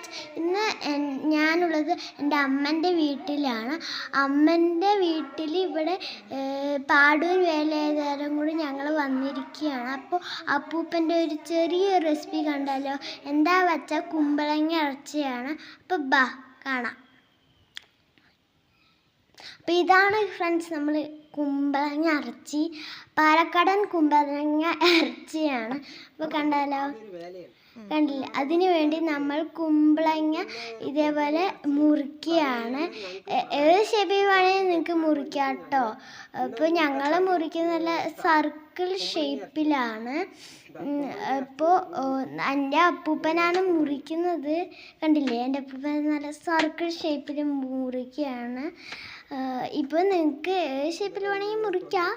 Friends ഇന്ന് ഞാനുള്ളത് എന്റെ അമ്മന്റെ വീട്ടിലാണ്. അമ്മന്റെ വീട്ടിൽ ഇവിടെ പാടൂർ വേലയേതാരം കൂടി ഞങ്ങൾ വന്നിരിക്കുകയാണ്. അപ്പോൾ അപ്പൂപ്പന്റെ ഒരു ചെറിയ റെസിപ്പി കണ്ടല്ലോ എന്താ വെച്ചാൽ കുമ്പളങ്ങ ഇറച്ചിയാണ്. അപ്പോൾ ബാ കാണാം. അപ്പോൾ ഇതാണ് ഫ്രണ്ട്സ് നമ്മൾ കുമ്പളങ്ങ ഇറച്ചി പാലക്കാടൻ കുമ്പളങ്ങ ഇറച്ചിയാണ്. അപ്പോൾ കണ്ടാലോ കണ്ടില്ല? അതിനു വേണ്ടി നമ്മൾ കുമ്പളങ്ങ ഇതേപോലെ മുറിക്കുകയാണ്. ഏത് ഷേപ്പിൽ വേണമെങ്കിൽ നിങ്ങൾക്ക് മുറിക്കാം കേട്ടോ. അപ്പോൾ ഞങ്ങൾ മുറിക്കുന്നതല്ല സർക്കിൾ ഷേപ്പിലാണ്. ഇപ്പോൾ എന്റെ അപ്പൂപ്പനാണ് മുറിക്കുന്നത്. കണ്ടില്ലേ? എന്റെ അപ്പൂപ്പൻ നല്ല സർക്കിൾ ഷേപ്പിൽ മുറിക്കുകയാണ്. ഇപ്പോൾ നിങ്ങൾക്ക് ഏത് ഷേപ്പിൽ വേണമെങ്കിൽ മുറിക്കാം.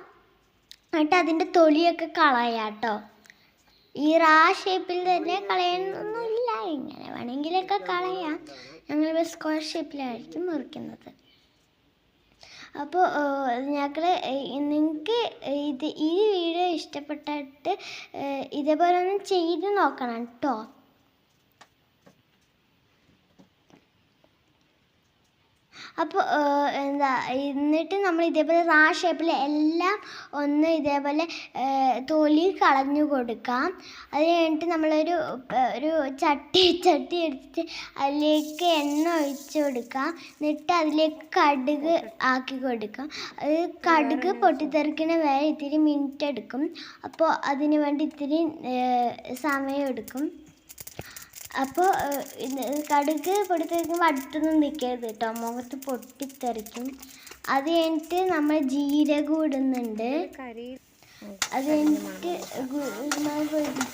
എന്നിട്ട് അതിന്റെ തൊലിയൊക്കെ കളയാം കേട്ടോ ഈ റാ ഷേപ്പിൽ തന്നെ കളയാനൊന്നുമില്ല ഇങ്ങനെ വേണമെങ്കിലൊക്കെ കളയാം. ഞങ്ങൾ സ്ക്വയർ ഷേപ്പിലായിരിക്കും മുറിക്കുന്നത്. അപ്പോൾ ഞങ്ങൾ നിങ്ങൾക്ക് ഇത് ഈ വീഡിയോ ഇഷ്ടപ്പെട്ടിട്ട് ഇതേപോലെ ഒന്ന് ചെയ്ത് നോക്കണം കേട്ടോ അപ്പോൾ എന്താ എന്നിട്ട് നമ്മൾ ഇതേപോലെ റാ ഷേപ്പിൽ എല്ലാം ഒന്ന് ഇതേപോലെ തൊലി കളഞ്ഞു കൊടുക്കാം. അത് കഴിഞ്ഞിട്ട് നമ്മളൊരു ഒരു ചട്ടി ചട്ടി എടുത്തിട്ട് അതിലേക്ക് എണ്ണ ഒഴിച്ച് കൊടുക്കാം. എന്നിട്ട് അതിലേക്ക് കടുക് ആക്കി കൊടുക്കാം. അത് കടുക് പൊട്ടിത്തെറിക്കണ വരെ ഇത്തിരി മിനിറ്റ് എടുക്കും. അപ്പോൾ അതിന് വേണ്ടി ഇത്തിരി സമയം എടുക്കും. അപ്പോൾ കടുക് പൊട്ടിത്തെറിക്കുമ്പോൾ അടുത്തൊന്നും നിൽക്കരുത് കേട്ടോ മുഖത്ത് പൊട്ടിത്തെറിക്കും. അത് കഴിഞ്ഞിട്ട് നമ്മൾ ജീരകം ഇടുന്നുണ്ട്. അത് കഴിഞ്ഞിട്ട്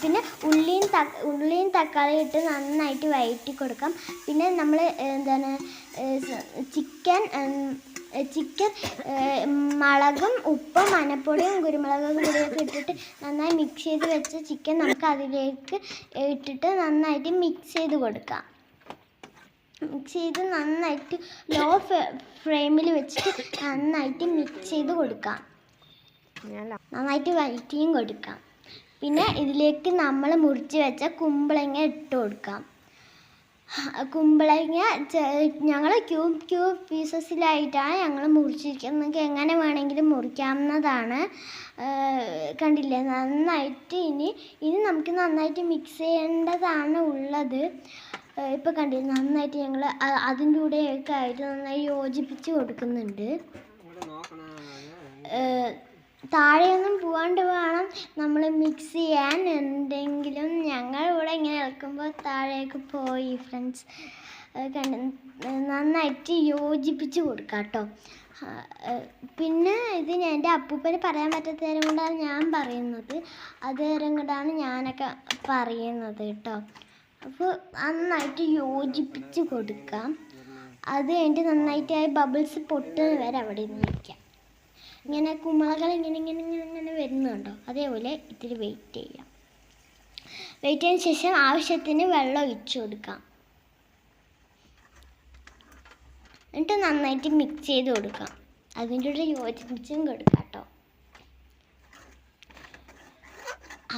പിന്നെ ഉള്ളിയും ഉള്ളിയും തക്കാളി ഇട്ട് നന്നായിട്ട് വഴറ്റി കൊടുക്കാം. പിന്നെ നമ്മൾ എന്താണ് ചിക്കൻ ചിക്കൻ മുളകും ഉപ്പും മഞ്ഞപ്പൊടിയും കുരുമുളകും കൂടിയൊക്കെ ഇട്ടിട്ട് നന്നായി മിക്സ് ചെയ്ത് വെച്ച ചിക്കൻ നമുക്ക് അതിലേക്ക് ഇട്ടിട്ട് നന്നായിട്ട് മിക്സ് ചെയ്ത് കൊടുക്കാം. മിക്സ് ചെയ്ത് നന്നായിട്ട് ലോ ഫ്ലെയിമിൽ വെച്ചിട്ട് നന്നായിട്ട് മിക്സ് ചെയ്ത് കൊടുക്കാം. നന്നായിട്ട് വഴറ്റിയും കൊടുക്കാം. പിന്നെ ഇതിലേക്ക് നമ്മൾ മുറിച്ച് വെച്ച കുമ്പളങ്ങ ഇട്ട് കൊടുക്കാം. കുമ്പളങ്ങ ഞങ്ങൾ ക്യൂബ് ക്യൂബ് പീസസിലായിട്ടാണ് ഞങ്ങൾ മുറിച്ചിരിക്കുന്നത്. നിങ്ങൾക്ക് എങ്ങനെ വേണമെങ്കിലും മുറിക്കാവുന്നതാണ്. കണ്ടില്ലേ? നന്നായിട്ട് ഇനി ഇനി നമുക്ക് നന്നായിട്ട് മിക്സ് ചെയ്യേണ്ടതാണ് ഉള്ളത്. ഇപ്പോൾ കണ്ടില്ലേ? നന്നായിട്ട് ഞങ്ങൾ അതിന്റെ കൂടെയൊക്കെ ആയിട്ട് നന്നായി യോജിപ്പിച്ച് കൊടുക്കുന്നുണ്ട്. താഴെയൊന്നും പോവാണ്ട് വേണം നമ്മൾ മിക്സ് ചെയ്യാൻ. എന്തെങ്കിലും ഇളക്കുമ്പോൾ താഴേക്ക് പോയി ഫ്രണ്ട്സ് കണ്ട് നന്നായിട്ട് യോജിപ്പിച്ച് കൊടുക്കാം കേട്ടോ. പിന്നെ ഇത് എന്റെ അപ്പൂപ്പന് പറയാൻ പറ്റാത്ത നേരം കൊണ്ടാണ് ഞാൻ പറയുന്നത്. അത് നേരം കൊണ്ടാണ് ഞാനൊക്കെ പറയുന്നത് കേട്ടോ. അപ്പോൾ നന്നായിട്ട് യോജിപ്പിച്ച് കൊടുക്കാം. അത് കഴിഞ്ഞിട്ട് നന്നായിട്ട് ആ ബബിൾസ് പൊട്ടുന്ന വരെ അവിടെ നിന്ന് വയ്ക്കാം ഇങ്ങനെ കുമ്പളകൾ ഇങ്ങനെ ഇങ്ങനെ ഇങ്ങനെ ഇങ്ങനെ വരുന്നുണ്ടോ? അതേപോലെ ഇത്തിരി വെയിറ്റ് ചെയ്യാം. വെയിറ്റ് ചെയ്തതിന് ശേഷം ആവശ്യത്തിന് വെള്ളം ഒഴിച്ചു കൊടുക്കാം. എന്നിട്ട് നന്നായിട്ട് മിക്സ് ചെയ്ത് കൊടുക്കാം. അതിന്റെ കൂടെ യോജിപ്പിച്ചും കൊടുക്കാം കേട്ടോ.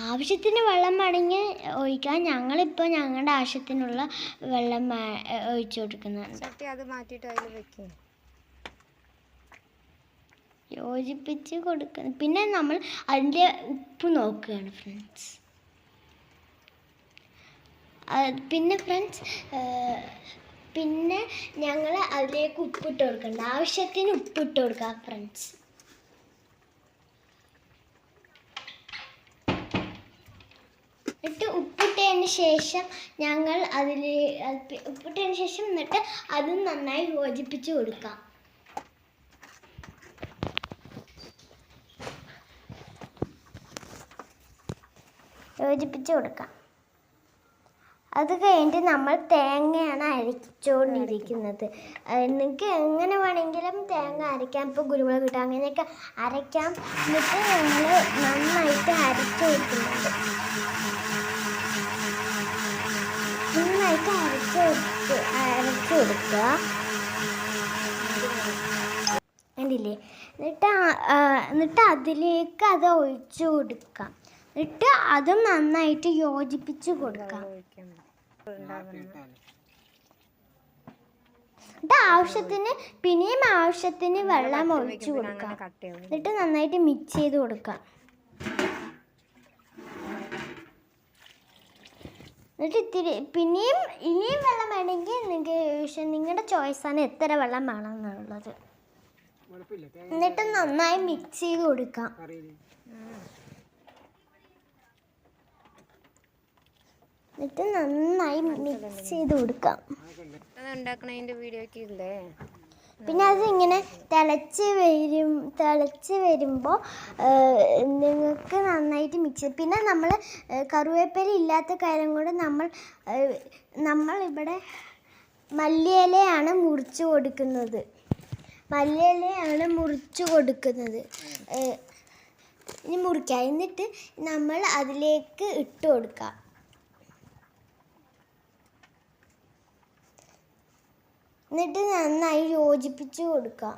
ആവശ്യത്തിന് വെള്ളം വേണമെങ്കിൽ ഒഴിക്കാം ഞങ്ങളിപ്പോൾ ഞങ്ങളുടെ ആവശ്യത്തിനുള്ള വെള്ളം ഒഴിച്ചു കൊടുക്കുന്നുണ്ട്. അത് മാറ്റിയിട്ട് അതിൽ വെക്കും. യോജിപ്പിച്ച് കൊടുക്കുന്നു പിന്നെ നമ്മൾ അതിന്റെ ഉപ്പ് നോക്കുകയാണ് ഫ്രണ്ട്സ് പിന്നെ ഫ്രണ്ട്സ് പിന്നെ ഞങ്ങൾ അതിലേക്ക് ഉപ്പിട്ട് കൊടുക്കണ്ട. ആവശ്യത്തിന് ഉപ്പിട്ട് കൊടുക്കാം ഫ്രണ്ട്സ് എന്നിട്ട് ഉപ്പിട്ടതിന് ശേഷം ഞങ്ങൾ അതിൽ ഉപ്പിട്ടതിന് ശേഷം എന്നിട്ട് അതും നന്നായി യോജിപ്പിച്ച് കൊടുക്കാം. യോജിപ്പിച്ച് കൊടുക്കാം. അത് കഴിഞ്ഞിട്ട് നമ്മൾ തേങ്ങയാണ് അരച്ചുകൊണ്ടിരിക്കുന്നത്. നിങ്ങൾക്ക് എങ്ങനെ വേണമെങ്കിലും തേങ്ങ അരയ്ക്കാം. ഇപ്പോൾ കുരുമുളക് കിട്ടാം അങ്ങനെയൊക്കെ അരയ്ക്കാം. എന്നിട്ട് ഞങ്ങൾ നന്നായിട്ട് അരച്ചു വെക്കുന്നുണ്ട്. നന്നായിട്ട് അരച്ച് വെച്ച് അരച്ച് കൊടുക്കുക. എന്നിട്ട് എന്നിട്ട് അതിലേക്ക് അത് ഒഴിച്ചു കൊടുക്കാം. എന്നിട്ട് അതും നന്നായിട്ട് യോജിപ്പിച്ച് കൊടുക്കാം. ആവശ്യത്തിന് പിന്നെയും ആവശ്യത്തിന് വെള്ളം ഒഴിച്ചു കൊടുക്കാം. എന്നിട്ട് നന്നായിട്ട് മിക്സ് ചെയ്ത് കൊടുക്കാം. എന്നിട്ട് ഇത്തിരി പിന്നെയും ഇനിയും വെള്ളം വേണമെങ്കിൽ നിങ്ങൾക്ക് നിങ്ങളുടെ ചോയ്സാണ് എത്ര വെള്ളം വേണം എന്നുള്ളത്. എന്നിട്ട് നന്നായി മിക്സ് ചെയ്ത് കൊടുക്കാം. എന്നിട്ട് നന്നായി മിക്സ് ചെയ്ത് കൊടുക്കാം. അത് ഇല്ലേ? പിന്നെ അത് ഇങ്ങനെ തിളച്ച് വരും തിളച്ച് വരുമ്പോൾ നിങ്ങൾക്ക് നന്നായിട്ട് മിക്സ് പിന്നെ നമ്മൾ കറുവേപ്പില ഇല്ലാത്ത കാര്യം കൊണ്ട് നമ്മൾ നമ്മളിവിടെ നമ്മൾ ഇവിടെ മല്ലിയിലയാണ് മുറിച്ച് കൊടുക്കുന്നത്. മല്ലിയിലയാണ് മുറിച്ച് കൊടുക്കുന്നത്. ഇനി മുറിക്കാം. എന്നിട്ട് നമ്മൾ അതിലേക്ക് ഇട്ട് കൊടുക്കാം. എന്നിട്ട് നന്നായി യോജിപ്പിച്ച് കൊടുക്കാം.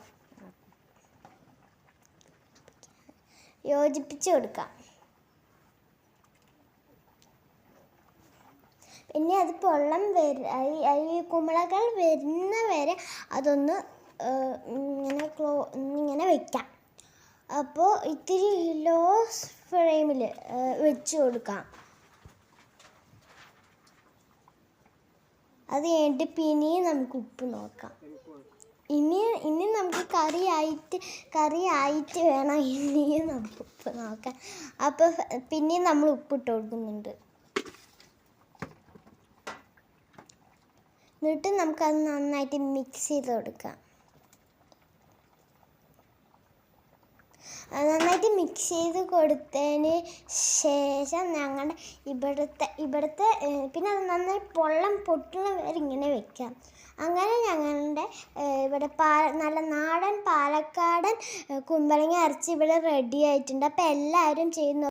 യോജിപ്പിച്ച് കൊടുക്കാം. പിന്നെ അത് പൊള്ളം വര ഈ- കുമ്പളകൾ വരുന്ന വരെ അതൊന്ന് ഇങ്ങനെ ക്ലോ ഇങ്ങനെ വയ്ക്കാം അപ്പോൾ ഇത്തിരി ലോ ഫ്ലെയിമിൽ വെച്ച് കൊടുക്കാം. അത് കഴിഞ്ഞിട്ട് പിന്നെയും നമുക്ക് ഉപ്പ് നോക്കാം. ഇനി ഇനി നമുക്ക് കറിയായിട്ട് കറിയായിട്ട് വേണം ഇനിയും നമുക്ക് ഉപ്പ് നോക്കാം അപ്പോൾ പിന്നെയും നമ്മൾ ഉപ്പിട്ട് കൊടുക്കുന്നുണ്ട്. എന്നിട്ട് നമുക്കത് നന്നായിട്ട് മിക്സ് ചെയ്ത് കൊടുക്കാം. അത് നന്നായിട്ട് മിക്സ് ചെയ്ത് കൊടുത്തതിന് ശേഷം ഞങ്ങളുടെ ഇവിടുത്തെ ഇവിടുത്തെ പിന്നെ അത് നന്നായി പൊള്ളം പൊട്ടുന്ന വരെ ഇങ്ങനെ വെക്കാം. അങ്ങനെ ഞങ്ങളുടെ ഇവിടെ പാ നല്ല നാടൻ പാലക്കാടൻ കുമ്പളങ്ങ അരച്ച് ഇവിടെ റെഡി ആയിട്ടുണ്ട്. അപ്പോൾ എല്ലാവരും ചെയ്യുന്ന